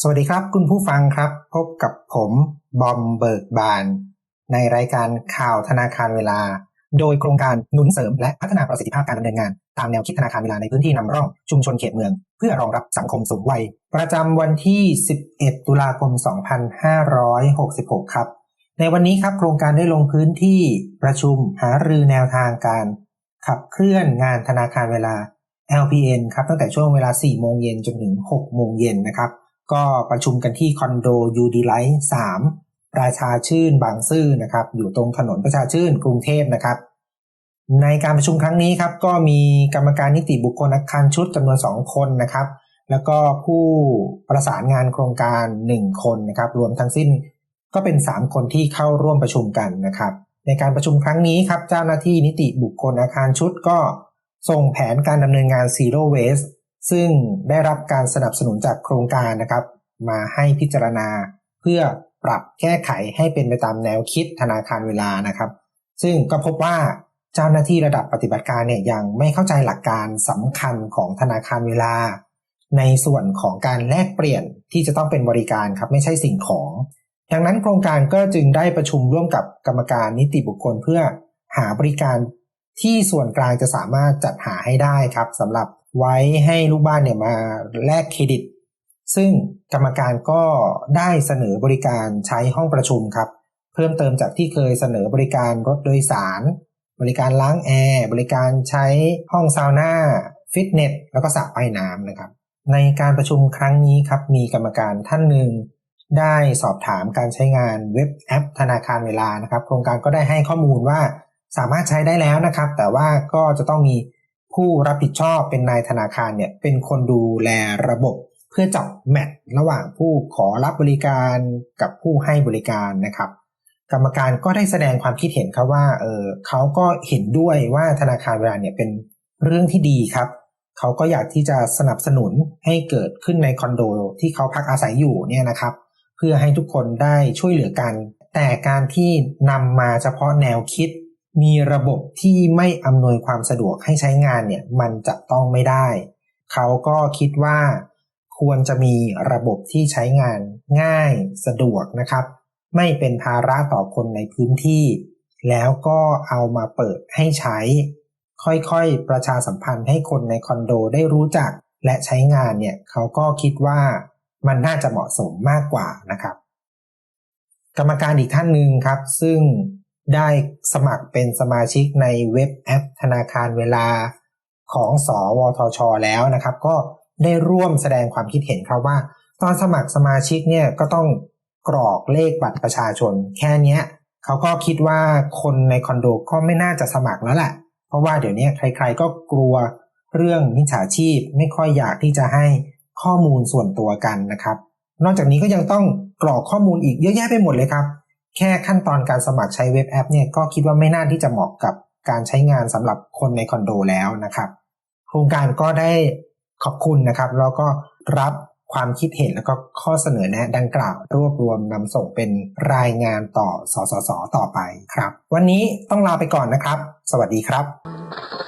สวัสดีครับ คุณผู้ฟังครับ พบกับผมบอมเบิกบาน ในรายการข่าวธนาคารเวลา โดยโครงการหนุนเสริมและพัฒนาประสิทธิภาพการดำเนินงาน ตามแนวคิดธนาคารเวลาในพื้นที่นำร่องชุมชนเขตเมือง เพื่อรองรับสังคมสูงวัย ประจำวันที่ 11 ตุลาคม 2566 ครับ ในวันนี้ครับ โครงการได้ลงพื้นที่ประชุมหารือแนวทางการ ขับเคลื่อนงานธนาคารเวลา LPN ครับตั้งแต่ช่วงเวลา 4 โมงเย็นจนถึง 6 โมงเย็นนะครับ ก็ประชุมกันที่คอนโดยูดีไลท์3ราชาชื่นบางซื่อนะครับ อยู่ตรงถนนประชาชื่นกรุงเทพนะครับ ในการประชุมครั้งนี้ครับ ก็มีกรรมการนิติบุคคลอาคารชุดจำนวน 2 คนนะครับ แล้วก็ผู้ประสานงานโครงการ 1 คนนะครับ รวมทั้งสิ้นก็เป็น 3 คนที่เข้าร่วมประชุมกันนะครับ ในการประชุมครั้งนี้ครับ เจ้าหน้าที่นิติบุคคลอาคารชุดก็ส่งแผนการดำเนินงาน Zero Waste ซึ่งได้รับการสนับสนุนจากโครงการนะครับ มาให้พิจารณาเพื่อปรับแก้ไขให้เป็นไปตามแนวคิดธนาคารเวลานะครับ ซึ่งก็พบว่าเจ้าหน้าที่ระดับปฏิบัติการเนี่ยยังไม่เข้าใจหลักการสำคัญของธนาคารเวลา ในส่วนของการแลกเปลี่ยนที่จะต้องเป็นบริการครับไม่ใช่สิ่งของ ดังนั้นโครงการก็จึงได้ประชุมร่วมกับกรรมการนิติบุคคลเพื่อหาบริการ ที่ส่วนกลางจะสามารถจัดหาให้ได้ครับสำหรับไว้ให้ลูกบ้านเนี่ยมาแลกเครดิต ซึ่งกรรมการก็ได้เสนอบริการใช้ห้องประชุมครับ เพิ่มเติมจากที่เคยเสนอบริการรถโดยสาร บริการล้างแอร์ บริการใช้ห้องซาวน่าฟิตเนสแล้วก็สระว่ายน้ำนะครับ ในการประชุมครั้งนี้ครับมีกรรมการท่านหนึ่งได้สอบถามการใช้งานเว็บแอปธนาคารเวลานะครับ โครงการก็ได้ให้ข้อมูลว่า สามารถใช้ได้แล้วนะครับ แต่ว่าก็จะต้องมีผู้รับผิดชอบเป็นนายธนาคารเนี่ยเป็นคนดูแลระบบเพื่อจับแมทระหว่างผู้ขอรับบริการกับผู้ให้บริการนะครับ กรรมการก็ได้แสดงความคิดเห็นครับว่าเออเขาก็เห็นด้วยว่าธนาคารเวลาเนี่ยเป็นเรื่องที่ดีครับเขาก็อยากที่จะสนับสนุนให้เกิดขึ้นในคอนโดที่เขาพักอาศัยอยู่เนี่ยนะครับ เพื่อให้ทุกคนได้ช่วยเหลือกัน แต่การที่นำมาเฉพาะแนวคิด มีระบบที่ไม่อำนวยความสะดวกให้ใช้งานเนี่ยมันจะต้องไม่ได้ เขาก็คิดว่าควรจะมีระบบที่ใช้งานง่ายสะดวกนะครับ ไม่เป็นภาระต่อคนในพื้นที่ แล้วก็เอามาเปิดให้ใช้ ค่อยๆประชาสัมพันธ์ให้คนในคอนโดได้รู้จักและใช้งานเนี่ยเขาก็คิดว่ามันน่าจะเหมาะสมมากกว่านะครับ กรรมการอีกท่านหนึ่งครับ ซึ่ง ได้สมัครเป็นสมาชิกในเว็บแอปธนาคารเวลาของสอวทช แล้วนะครับ ก็ได้ร่วมแสดงความคิดเห็นครับว่า ตอนสมัครสมาชิกเนี่ยก็ต้องกรอกเลขบัตรประชาชน แค่นี้เขาก็คิดว่าคนในคอนโดก็ไม่น่าจะสมัครแล้วแหละเพราะว่าเดี๋ยวนี้ใครๆก็กลัวเรื่องมิจฉาชีพไม่ค่อยอยากที่จะให้ข้อมูลส่วนตัวกันนะครับ นอกจากนี้ก็ยังต้องกรอกข้อมูลอีกเยอะแยะไปหมดเลยครับ แค่ขั้นตอนการสมัครใช้เว็บแอปเนี่ยก็คิดว่าไม่น่าที่จะเหมาะกับการใช้งานสำหรับคนในคอนโดแล้วนะครับ โครงการก็ได้ขอบคุณนะครับ แล้วก็รับความคิดเห็นแล้วก็ข้อเสนอแนะดังกล่าว รวบรวมนำส่งเป็นรายงานต่อสสสต่อไปครับ วันนี้ต้องลาไปก่อนนะครับ สวัสดีครับ